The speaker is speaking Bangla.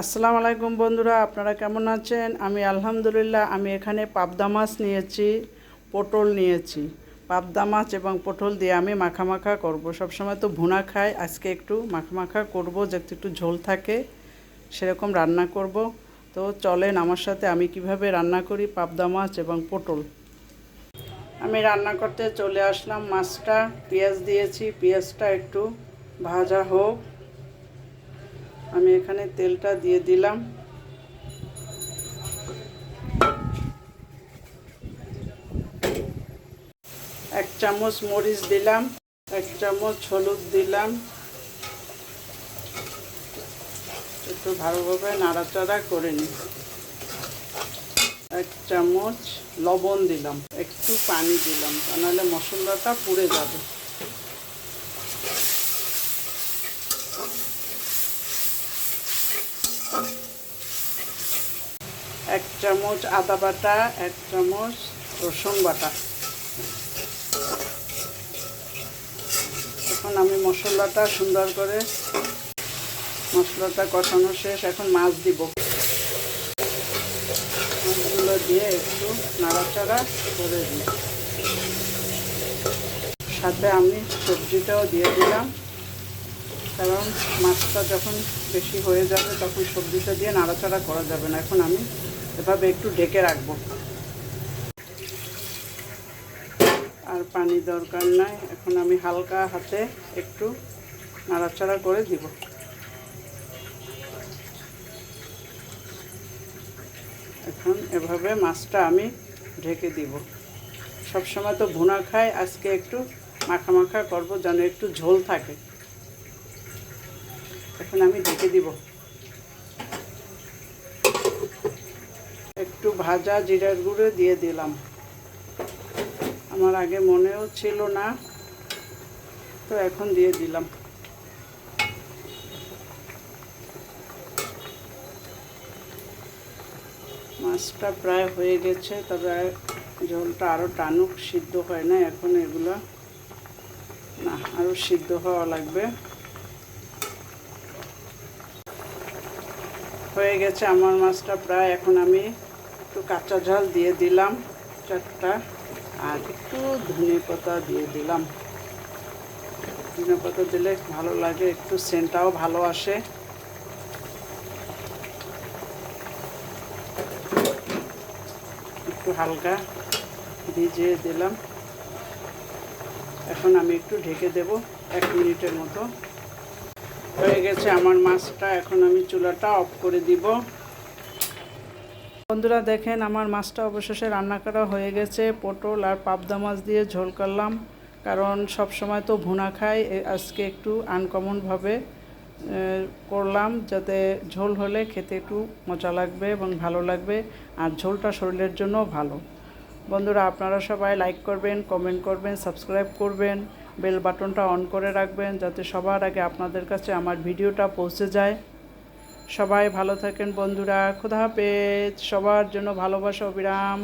আসসালামু আলাইকুম বন্ধুরা, আপনারা কেমন আছেন? আমি আলহামদুলিল্লাহ, আমি এখানে পাবদা মাছ নিয়েছি, পটল নিয়েছি। পাবদা মাছ এবং পটল দিয়ে আমি মাখা মাখা করব। সবসময় তো ভুনা খাই, আজকে একটু মাখা মাখা করব, যাতে একটু ঝোল থাকে, সেরকম রান্না করব। তো চলেন আমার সাথে আমি কীভাবে রান্না করি পাবদা মাছ এবং পটল। আমি রান্না করতে চলে আসলাম মাছটা, পেঁয়াজ দিয়েছি, পেঁয়াজটা একটু ভাজা হোক। আমি এখানে তেলটা দিয়ে দিলাম। এক চামচ মরিচ দিলাম, এক চামচ হলুদ দিলাম। একটু ভালোভাবে নাড়াচাড়া করে নিই। এক চামচ লবণ দিলাম, একটু পানি দিলাম, তা নাহলে মশলাটা পুড়ে যাবে। এক চামচ আদা বাটা, এক চামচ রসুন বাটা। এখন আমি মশলাটা সুন্দর করে মশলাটা কষানো শেষ। এখন মাছ দিব। মাছগুলো দিয়ে একটু নাড়াচাড়া করে দিই। সাথে আমি সবজিটাও দিয়ে দিলাম। কারণ মাছটা যখন বেশি হয়ে যাবে তখন সবজিটা দিয়ে নাড়াচাড়া করা যাবে না। এখন আমি এভাবে একটু ঢেকে রাখব। আর পানি দরকার নাই, এখন আমি হালকা হাতে একটু নাড়াচাড়া করে দিব। এখন এভাবে মাছটা আমি ঢেকে দিব। সবসময় তো ভুনা খাই, আজকে একটু মাখা মাখা করব, যেন একটু ঝোল থাকে। এখন আমি ঢেকে দিব। একটু ভাজা জিরার গুঁড়ো দিয়ে দিলাম। আমার আগে মনেও ছিল না, তো এখন দিয়ে দিলাম। মাছটা প্রায় হয়ে গেছে, তবে ঝোলটা আরও টানুক, সিদ্ধ হয় না, এখন এগুলো না আরও সিদ্ধ হওয়া লাগবে। হয়ে গেছে, আমার মাছটা প্রায়, এখন আমি একটু কাঁচা ঝাল দিয়ে দিলাম চারটা আর একটু ধনে পাতা দিয়ে দিলাম। ধনে পাতা দিলে ভালো লাগে, একটু সেন্টটাও ভালো আসে। একটু হালকা ভিজিয়ে দিলাম। এখন আমি একটু ঢেকে দেব এক মিনিটের মতো। হয়ে গেছে আমার মাছটা, এখন আমি চুলাটা অফ করে দিব। বন্ধুরা দেখেন আমার মাছটা অবশেষে রান্না করা হয়ে গেছে। পটল আর পাবদা মাছ দিয়ে ঝোল করলাম। কারণ সব সময় তো ভুনা খাই আজকে একটু আনকমনভাবে করলাম যাতে ঝোল হলে খেতে একটু মজা লাগবে এবং ভালো লাগবে আর ঝোলটা শরীরের জন্য ভালো। বন্ধুরা আপনারা সবাই লাইক করবেন কমেন্ট করবেন সাবস্ক্রাইব করবেন বেল বাটনটা অন করে রাখবেন যাতে সবার আগে আপনাদের কাছে আমার ভিডিওটা পৌঁছে যায়। সবাই ভালো থাকেন বন্ধুরা খুদা হাফেজ সবার জন্য ভালোবাসা অবিরাম